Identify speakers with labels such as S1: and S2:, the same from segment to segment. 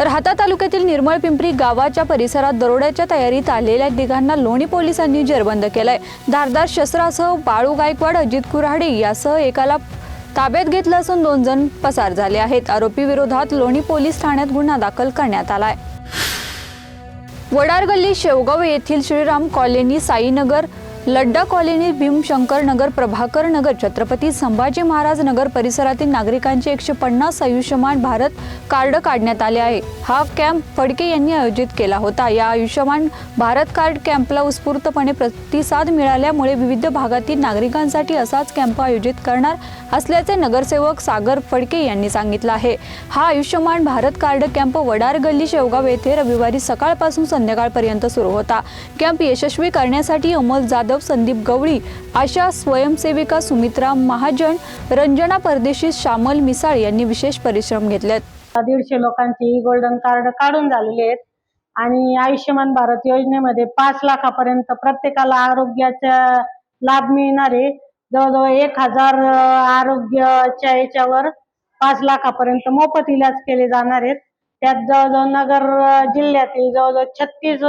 S1: राहता तालुक्यातील निर्मळ पिंपरी गावाच्या परिसरात दरोड्याच्या तयारीत आलेल्या तिघांना लोणी पोलिसांनी जेरबंद केलंय. धारदार शस्त्रासह बाळू गायकवाड अजित कुऱ्हाडे यासह एकाला ताब्यात घेतलं असून दोन जण पसार झाले आहेत. आरोपी विरोधात लोणी पोलीस ठाण्यात गुन्हा दाखल करण्यात आलाय. वडार गल्ली शेवगाव येथील श्रीराम कॉलनी साईनगर लड्डा कॉलनी भीमशंकर नगर प्रभाकर नगर छत्रपती संभाजी महाराज नगर परिसरातील नागरिकांचे एकशे पन्नास आयुष्यमान भारत कार्ड काढण्यात आले आहे. हा कॅम्प फडके यांनी आयोजित केला होता. या आयुष्यमान भारत कार्ड कॅम्पला उत्स्फूर्तपणे प्रतिसाद मिळाल्यामुळे विविध भागातील नागरिकांसाठी असाच कॅम्प आयोजित करणार असल्याचे नगरसेवक सागर फडके यांनी सांगितलं आहे. हा आयुष्यमान भारत कार्ड कॅम्प वडार गल्ली शेवगाव येथे रविवारी सकाळपासून संध्याकाळपर्यंत सुरू होता. कॅम्प यशस्वी करण्यासाठी अमोल जाधव संदीप गवळी आशा स्वयंसेविका सुमित्रा महाजन रंजना परदेशी श्यामल मिसाळ यांनी विशेष परिश्रम घेतलेत.
S2: दीडशे लोकांची गोल्डन कार्ड काढून झालेले आहेत आणि आयुष्यमान भारत योजनेमध्ये पाच लाखापर्यंत प्रत्येकाला आरोग्याचा लाभ मिळणार आहे. जवळजवळ एक हजार आरोग्याच्या याच्यावर पाच लाखापर्यंत मोफत इलाज केले जाणार आहेत. त्यात जवळजवळ नगर जिल्ह्यातील जवळजवळ छत्तीस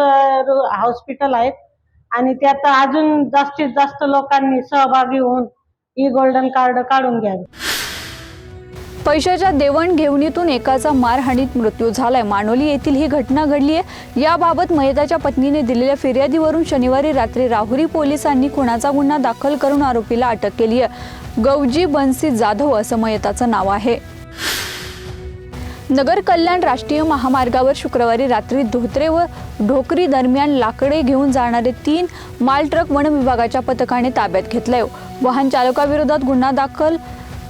S2: हॉस्पिटल आहेत. आणि त्यात अजून जास्तीत जास्त लोकांनी सहभागी होऊन ई गोल्डन कार्ड काढून घ्यावे.
S1: पैशाच्या देवणघेवणीतून एकाचा मारहाणीत मृत्यू झालाय. मानोली येथील ही घटना घडली आहे. याबाबत मयताच्या पत्नीने दिलेल्या फिर्यादीवरून शनिवारी रात्री राहुरी पोलिसांनी खुनाचा गुन्हा दाखल करून आरोपीला अटक केली आहे. गौजी बन्सी जाधव असं मयताचं नाव आहे. नगर कल्याण राष्ट्रीय महामार्गावर शुक्रवारी रात्री धोत्रे व ढोकरी दरम्यान लाकडे घेऊन जाणारे तीन माल ट्रक वन विभागाच्या पथकाने ताब्यात घेतलंय. वाहन चालकाविरोधात गुन्हा दाखल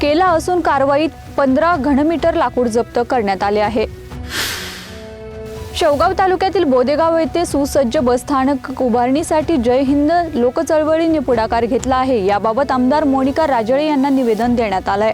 S1: केला असून कारवाईत पंधरा घनमीटर लाकूड जप्त करण्यात आले आहे. शेवगाव तालुक्यातील बोदेगाव येथे सुसज्ज बसस्थानक उभारणीसाठी जय हिंद लोकचळवळीने पुढाकार घेतला आहे. याबाबत आमदार मोनिका राजळे यांना निवेदन देण्यात आलंय.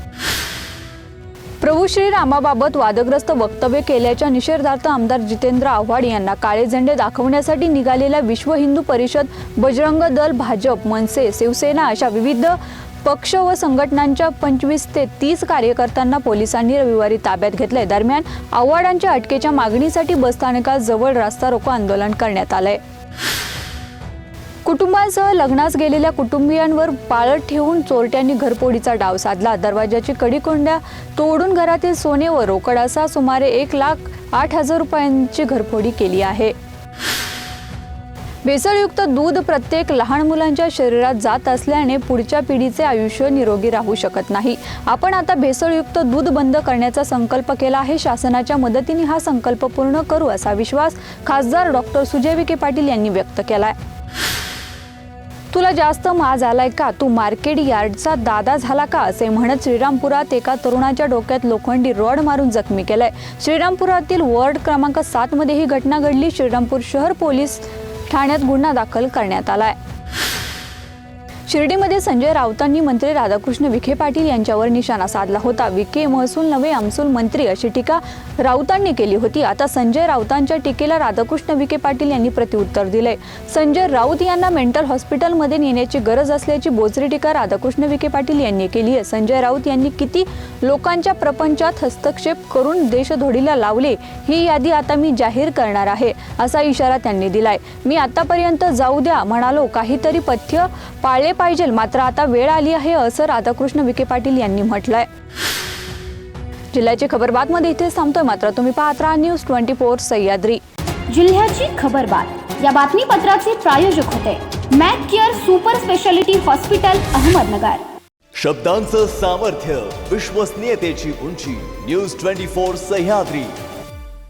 S1: प्रभू श्रीरामाबाबत वादग्रस्त वक्तव्य केल्याच्या निषेधार्थ आमदार जितेंद्र आव्हाड यांना काळे झेंडे दाखवण्यासाठी निघालेल्या विश्व हिंदू परिषद बजरंग दल भाजप मनसे शिवसेना अशा विविध पक्ष व संघटनांच्या पंचवीस ते तीस कार्यकर्त्यांना पोलिसांनी रविवारी ताब्यात घेतलंय. दरम्यान आव्हाडांच्या अटकेच्या मागणीसाठी बसस्थानकाजवळ रास्ता रोको आंदोलन करण्यात आलंय. कुटुंबासह लग्नास गेलेल्या कुटुंबियांवर पाळत ठेवून चोरट्यांनी घरपोडीचा डाव साधला. दरवाजाची कडीकोंड्या तोडून घरातील सोने व रोकड असा सुमारे एक लाख आठ हजार रुपयांची घरफोडी केली आहे. भेसळयुक्त दूध प्रत्येक लहान मुलांच्या शरीरात जात असल्याने पुढच्या पिढीचे आयुष्य निरोगी राहू शकत नाही. आपण आता भेसळयुक्त दूध बंद करण्याचा संकल्प केला आहे. शासनाच्या मदतीने हा संकल्प पूर्ण करू असा विश्वास खासदार डॉक्टर सुजय विखे पाटील यांनी व्यक्त केला आहे तुला जास्त माज आलाय का? तू मार्केट यार्डचा दादा झाला का? असे म्हणत श्रीरामपुरात एका तरुणाच्या डोक्यात लोखंडी रॉड मारून जखमी केलाय. श्रीरामपुरातील वॉर्ड क्रमांक सात मध्ये ही घटना घडली. श्रीरामपूर शहर पोलीस ठाण्यात गुन्हा दाखल करण्यात आलाय. शिर्डीमध्ये संजय राऊतांनी मंत्री राधाकृष्ण विखे पाटील यांच्यावर निशाणा साधला होता. विखे महसूल नव्हे आमसूल मंत्री अशी टीका राऊतांनी केली होती. आता संजय राऊतांच्या टीकेला राधाकृष्ण विखे पाटील यांनी प्रत्युत्तर दिले संजय राऊत यांना मेंटल हॉस्पिटलमध्ये नेण्याची गरज असल्याची बोचरी टीका राधाकृष्ण विखे पाटील यांनी केली आहे. संजय राऊत यांनी किती लोकांच्या प्रपंचात हस्तक्षेप करून देशधोडीला लावले ही यादी आता मी जाहीर करणार आहे असा इशारा त्यांनी दिलाय. मी आतापर्यंत जाऊ द्या म्हणालो काहीतरी पथ्य पाळले पाहिजे. मात्र आता वेळ आली आहे असं राधाकृष्ण विखे पाटील यांनी म्हटलंय. जिल्ह्याची खबर बातमध्ये इथेच थांबतोय मात्र तुम्ही पाहत राहा न्यूज ट्वेंटी फोर सह्याद्री.
S3: जिल्ह्याची खबरबात या बातमीपत्राचे प्रायोजक होते Mac care super speciality hospital Ahmednagar.
S4: शब्दांचं सामर्थ्य विश्वसनीयतेची उंची न्यूज ट्वेंटी फोर सह्याद्री.